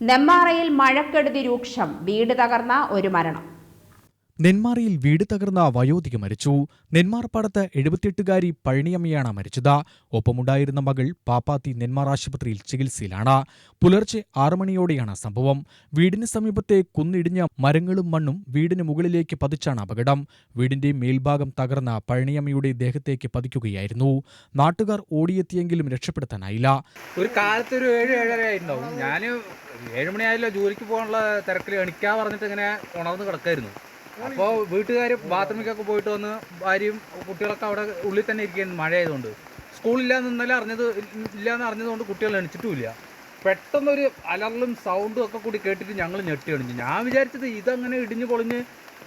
നെമ്മാറയിൽ മഴക്കെടുതി രൂക്ഷം വീട് തകർന്ന ഒരു മരണം. നെന്മാറയിൽ വീട് തകർന്ന വയോധിക മരിച്ചു. നെന്മാർപ്പാടത്ത് എഴുപത്തിയെട്ടുകാരി പഴനിയമ്മയാണ് മരിച്ചത്. ഒപ്പമുണ്ടായിരുന്ന മകൾ പാപ്പാത്തി നെന്മാർ ആശുപത്രിയിൽ ചികിത്സയിലാണ്. പുലർച്ചെ ആറു മണിയോടെയാണ് സംഭവം. വീടിന് സമീപത്തെ കുന്നിടിഞ്ഞ മരങ്ങളും മണ്ണും വീടിന് മുകളിലേക്ക് പതിച്ചാണ് അപകടം. വീടിന്റെ മേൽഭാഗം തകർന്ന പഴനിയമ്മയുടെ ദേഹത്തേക്ക് പതിക്കുകയായിരുന്നു. നാട്ടുകാർ ഓടിയെത്തിയെങ്കിലും രക്ഷപ്പെടുത്താനായില്ല. ഒരു കാലത്ത് ഒരു ഏഴ് ഏഴര ആയിട്ടുണ്ടാവും. ഞാൻ ഏഴ് മണിയായല്ലോ ജോലിക്ക് പോകാനുള്ള തിരക്കിൽ എണിക്കാൻ പറഞ്ഞിട്ട് ഇങ്ങനെ ഉണർന്ന് കിടക്കായിരുന്നു. അപ്പോൾ വീട്ടുകാർ ബാത്റൂമിലേക്കൊക്കെ പോയിട്ട് വന്ന് ഭാര്യയും കുട്ടികളൊക്കെ അവിടെ ഉള്ളിൽ തന്നെ ഇരിക്കുന്നു മഴ ആയതുകൊണ്ട് സ്കൂളില്ലാന്ന് ഇന്നലെ അറിഞ്ഞത് ഇല്ലാന്ന് അറിഞ്ഞതുകൊണ്ട് കുട്ടികൾ എണിച്ചിട്ടുമില്ല. പെട്ടെന്നൊരു അലറലും സൗണ്ടും ഒക്കെ കൂടി കേട്ടിട്ട് ഞങ്ങൾ ഞെട്ടി എണിഞ്ഞു. ഞാൻ വിചാരിച്ചത് ഇതങ്ങനെ ഇടിഞ്ഞു പൊളിഞ്ഞ്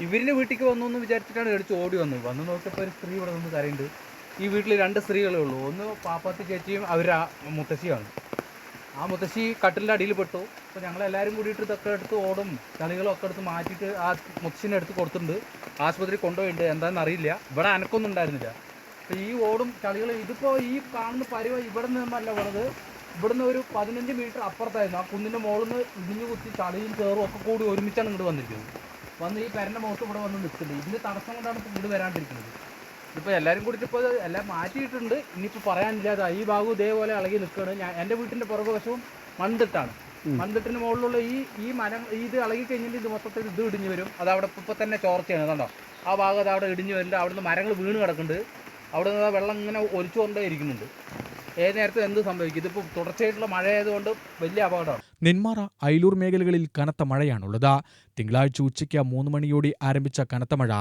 ഇവരിന്റെ വീട്ടിലേക്ക് വന്നു എന്ന് വിചാരിച്ചിട്ടാണ് എടിച്ച് ഓടി വന്നത്. വന്ന് നോക്കിയപ്പോൾ ഒരു സ്ത്രീ ഇവിടെ നിന്ന് കരയുണ്ട് ഈ വീട്ടിൽ രണ്ട് സ്ത്രീകളേ ഉള്ളൂ. ഒന്ന് പാപ്പാത്തി ചേച്ചിയും അവരാ മുത്തശ്ശിയാണ് ആ മുത്തശ്ശി കട്ടിലിന്റെ അടിയിൽ പെട്ടു. അപ്പോൾ ഞങ്ങൾ എല്ലാവരും കൂടിയിട്ട് ഇതൊക്കെ എടുത്ത് ഓടും. ചളികളും ഒക്കെ എടുത്ത് മാറ്റിയിട്ട് ആ മുത്തശ്ശിനെ എടുത്ത് കൊടുത്തിട്ടുണ്ട്. ആശുപത്രി കൊണ്ടുപോയിട്ടുണ്ട്. എന്താണെന്ന് അറിയില്ല. ഇവിടെ അനക്കൊന്നും ഉണ്ടായിരുന്നില്ല. അപ്പോൾ ഈ ഓടും ചളികളും ഇതിപ്പോൾ ഈ കാണുന്ന പരിവ ഇവിടെ നിന്നല്ല ഉള്ളത്. ഇവിടുന്ന് ഒരു പതിനഞ്ച് മീറ്റർ അപ്പുറത്തായിരുന്നു. ആ കുന്നിന്റെ മുകളിൽ നിന്ന് ഇടിഞ്ഞു കുത്തി ചളിയും ചേറും ഒക്കെ കൂടി ഒരുമിച്ചാണ് ഇങ്ങോട്ട് വന്നിരിക്കുന്നത്. വന്ന് ഈ പെരന്റെ മുഖത്ത് ഇവിടെ വന്ന് നിൽക്കുന്നത് ഇതിന്റെ തടസ്സം കൊണ്ടാണ് ഇങ്ങോട്ട് വരാണ്ടിരിക്കുന്നത്. ഇതിപ്പോൾ എല്ലാവരും കൂടിയിട്ട് ഇപ്പോൾ എല്ലാം മാറ്റിയിട്ടുണ്ട്. ഇനിയിപ്പോൾ പറയാനില്ല. ദാ ഈ ഭാഗവും ഇതേപോലെ ഇളകി നിൽക്കുകയാണ്. ഞാൻ എന്റെ വീട്ടിന്റെ പുറകു വശവും മൺതിട്ടാണ്. മൺതിട്ടിന് മുകളിലുള്ള ഈ ഈ മരം ഇത് ഇളകി കഴിഞ്ഞിട്ട് ഇത് മൊത്തത്തിൽ ഇത് ഇടിഞ്ഞു വരും. അത് അവിടെ ഇപ്പോൾ തന്നെ ചോർച്ചയാണ്. കണ്ടോ? ആ ഭാഗം അത് അവിടെ ഇടിഞ്ഞു വരുന്നുണ്ട്. അവിടുന്ന് മരങ്ങൾ വീണ് കിടക്കുന്നുണ്ട്. അവിടെ നിന്ന് വെള്ളം ഇങ്ങനെ ഒലിച്ചുകൊണ്ടേ ഇരിക്കുന്നുണ്ട്. ഏത് നേരത്തും എന്ത് സംഭവിക്കും? ഇതിപ്പോൾ തുടർച്ചയായിട്ടുള്ള മഴ ആയതുകൊണ്ട് വലിയ അപകടമാണ്. നെന്മാറ ഐലൂർ മേഖലകളിൽ കനത്ത മഴയാണുള്ളത്. തിങ്കളാഴ്ച ഉച്ചയ്ക്ക് മൂന്ന് മണിയോടെ ആരംഭിച്ച കനത്ത മഴ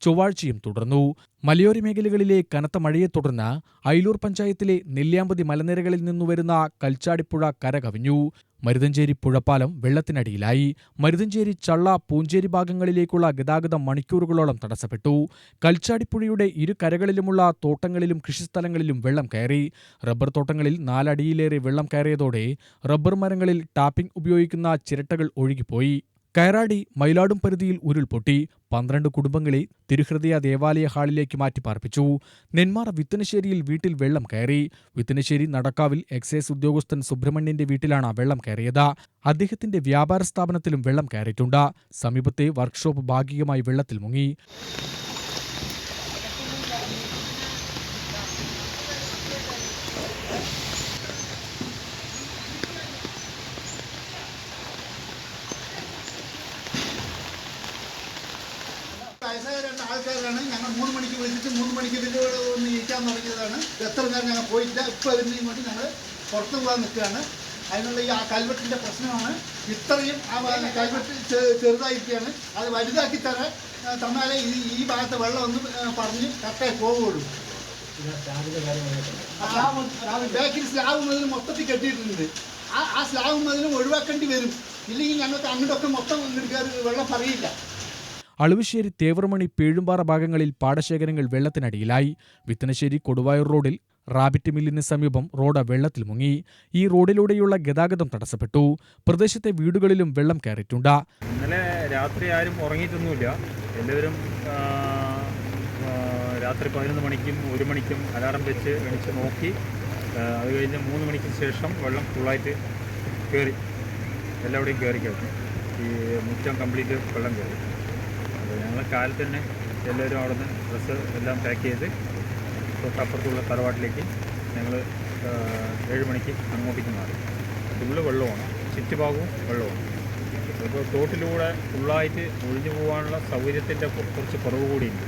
ചൊവ്വാഴ്ചയും തുടർന്നു. മലയോര മേഖലകളിലെ കനത്ത മഴയെ തുടർന്ന് ഐലൂർ പഞ്ചായത്തിലെ നെല്ലിയാമ്പതി മലനിരകളിൽ നിന്നുവരുന്ന കൽച്ചാടിപ്പുഴ കരകവിഞ്ഞു മരുതഞ്ചേരി പുഴപ്പാലം വെള്ളത്തിനടിയിലായി. മരുതഞ്ചേരി ചള്ള പൂഞ്ചേരി ഭാഗങ്ങളിലേക്കുള്ള ഗതാഗതം മണിക്കൂറുകളോളം തടസ്സപ്പെട്ടു. കൽച്ചാടിപ്പുഴയുടെ ഇരു കരകളിലുമുള്ള തോട്ടങ്ങളിലും കൃഷിസ്ഥലങ്ങളിലും വെള്ളം കയറി. റബ്ബർ തോട്ടങ്ങളിൽ നാലടിയിലേറെ വെള്ളം കയറിയതോടെ റബ്ബർ മരങ്ങളിൽ ടാപ്പിംഗ് ഉപയോഗിക്കുന്ന ചിരട്ടകൾ ഒഴുകിപ്പോയി. കയറാടി മയിലാടും പരിധിയിൽ ഉരുൾപൊട്ടി പന്ത്രണ്ട് കുടുംബങ്ങളെ തിരുഹൃദയ ദേവാലയ ഹാളിലേക്ക് മാറ്റി പാർപ്പിച്ചു. നെന്മാറ വിത്തനശ്ശേരിയിൽ വീട്ടിൽ വെള്ളം കയറി. വിത്തനശ്ശേരി നടക്കാവിൽ എക്സൈസ് ഉദ്യോഗസ്ഥൻ സുബ്രഹ്മണ്യന്റെ വീട്ടിലാണ് വെള്ളം കയറിയത്. അദ്ദേഹത്തിന്റെ വ്യാപാര സ്ഥാപനത്തിലും വെള്ളം കയറിയിട്ടുണ്ട്. സമീപത്തെ വർക്ക്ഷോപ്പ് ഭാഗികമായി വെള്ളത്തിൽ മുങ്ങി. വയസ്സായ രണ്ട് ആൾക്കാരാണ്. ഞങ്ങൾ മൂന്ന് മണിക്ക് വിളിച്ചിട്ട് മൂന്ന് മണിക്ക് ഇതിന്റെ കൂടെ ഒന്ന് ഇരിക്കാൻ തുടങ്ങിയതാണ്. എത്ര നേരം ഞങ്ങൾ പോയില്ല ഇപ്പോൾ അതിന്റെ കൊണ്ട് ഞങ്ങൾ പുറത്തു പോകാൻ നിൽക്കുകയാണ്. അതിനുള്ള ഈ ആ കൽവെട്ടിന്റെ പ്രശ്നമാണ്. ഇത്രയും ആ കൽവെട്ട് ചെറുതായിരിക്കുകയാണ്. അത് വലുതാക്കി തരാൻ തന്നാലേ ഈ ഈ ഭാഗത്ത് വെള്ളം ഒന്ന് പറഞ്ഞ് കറക്റ്റായി ആ ബാക്കിൽ സ്ലാബ് മുതൽ മൊത്തത്തിൽ കെട്ടിയിട്ടുണ്ട്. ആ ആ സ്ലാബ് മുതലും ഒഴിവാക്കേണ്ടി വരും. ഇല്ലെങ്കിൽ ഞങ്ങൾക്ക് അങ്ങോട്ടൊക്കെ മൊത്തം ഇങ്ങോട്ട് വെള്ളം പറയില്ല. അളുവശ്ശേരി തേവർമണി പേഴുമ്പാറ ഭാഗങ്ങളിൽ പാടശേഖരങ്ങൾ വെള്ളത്തിനടിയിലായി. വിത്തനശ്ശേരി കൊടുവായൂർ റോഡിൽ റാബിറ്റ് മില്ലിന് സമീപം റോഡ് വെള്ളത്തിൽ മുങ്ങി. ഈ റോഡിലൂടെയുള്ള ഗതാഗതം തടസ്സപ്പെട്ടു. പ്രദേശത്തെ വീടുകളിലും വെള്ളം കയറിയിട്ടുണ്ട്. ഇന്നലെ രാത്രി ആരും ഉറങ്ങിയിട്ടൊന്നുമില്ല. എല്ലാവരും രാത്രി പതിനൊന്ന് മണിക്കും ഒരു മണിക്കും അലാറം വെച്ച് എണിച്ച് നോക്കി. അത് കഴിഞ്ഞ് മൂന്ന് മണിക്ക് ശേഷം വെള്ളം ഫുള്ളായിട്ട് കയറി. എല്ലാവിടെയും കയറി കയറി ഈ മുറ്റം കംപ്ലീറ്റ് വെള്ളം കയറി. അപ്പോൾ ഞങ്ങൾ കാലത്ത് തന്നെ എല്ലാവരും അവിടെ നിന്ന് ഡ്രസ്സ് എല്ലാം പാക്ക് ചെയ്ത് തൊട്ടപ്പുറത്തുള്ള തറവാട്ടിലേക്ക് ഞങ്ങൾ ഏഴ് മണിക്ക് അങ്ങോട്ടേക്ക് മാറി ഫുള്ള് വെള്ളമാണ് ചുറ്റുഭാഗവും വെള്ളമാണ്. അപ്പോൾ തോട്ടിലൂടെ ഫുള്ളായിട്ട് ഒഴിഞ്ഞു പോകാനുള്ള സൗകര്യത്തിന്റെ കുറച്ച് കുറവ് കൂടിയുണ്ട്.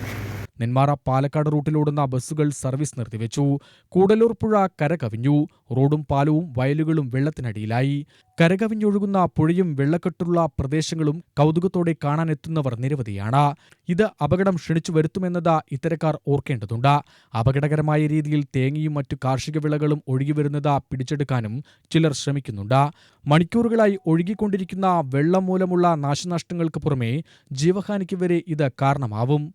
നെന്മാറ പാലക്കാട് റൂട്ടിലോടുന്ന ബസ്സുകൾ സർവീസ് നിർത്തിവെച്ചു. കൂടലൂർ പുഴ കരകവിഞ്ഞു. റോഡും പാലവും വയലുകളും വെള്ളത്തിനടിയിലായി. കരകവിഞ്ഞൊഴുകുന്ന പുഴയും വെള്ളക്കെട്ടുള്ള പ്രദേശങ്ങളും കൗതുകത്തോടെ കാണാനെത്തുന്നവർ നിരവധിയാണ്. ഇത് അപകടം ക്ഷണിച്ചു വരുത്തുമെന്നത് ഇത്തരക്കാർ ഓർക്കേണ്ടതുണ്ട്. അപകടകരമായ രീതിയിൽ തേങ്ങയും മറ്റു കാർഷിക വിളകളും ഒഴുകിവരുന്നത് പിടിച്ചെടുക്കാനും ചിലർ ശ്രമിക്കുന്നുണ്ട്. മണിക്കൂറുകളായി ഒഴുകിക്കൊണ്ടിരിക്കുന്ന വെള്ളം മൂലമുള്ള നാശനഷ്ടങ്ങൾക്ക് പുറമെ ജീവഹാനിക്ക് വരെ ഇത് കാരണമാവും.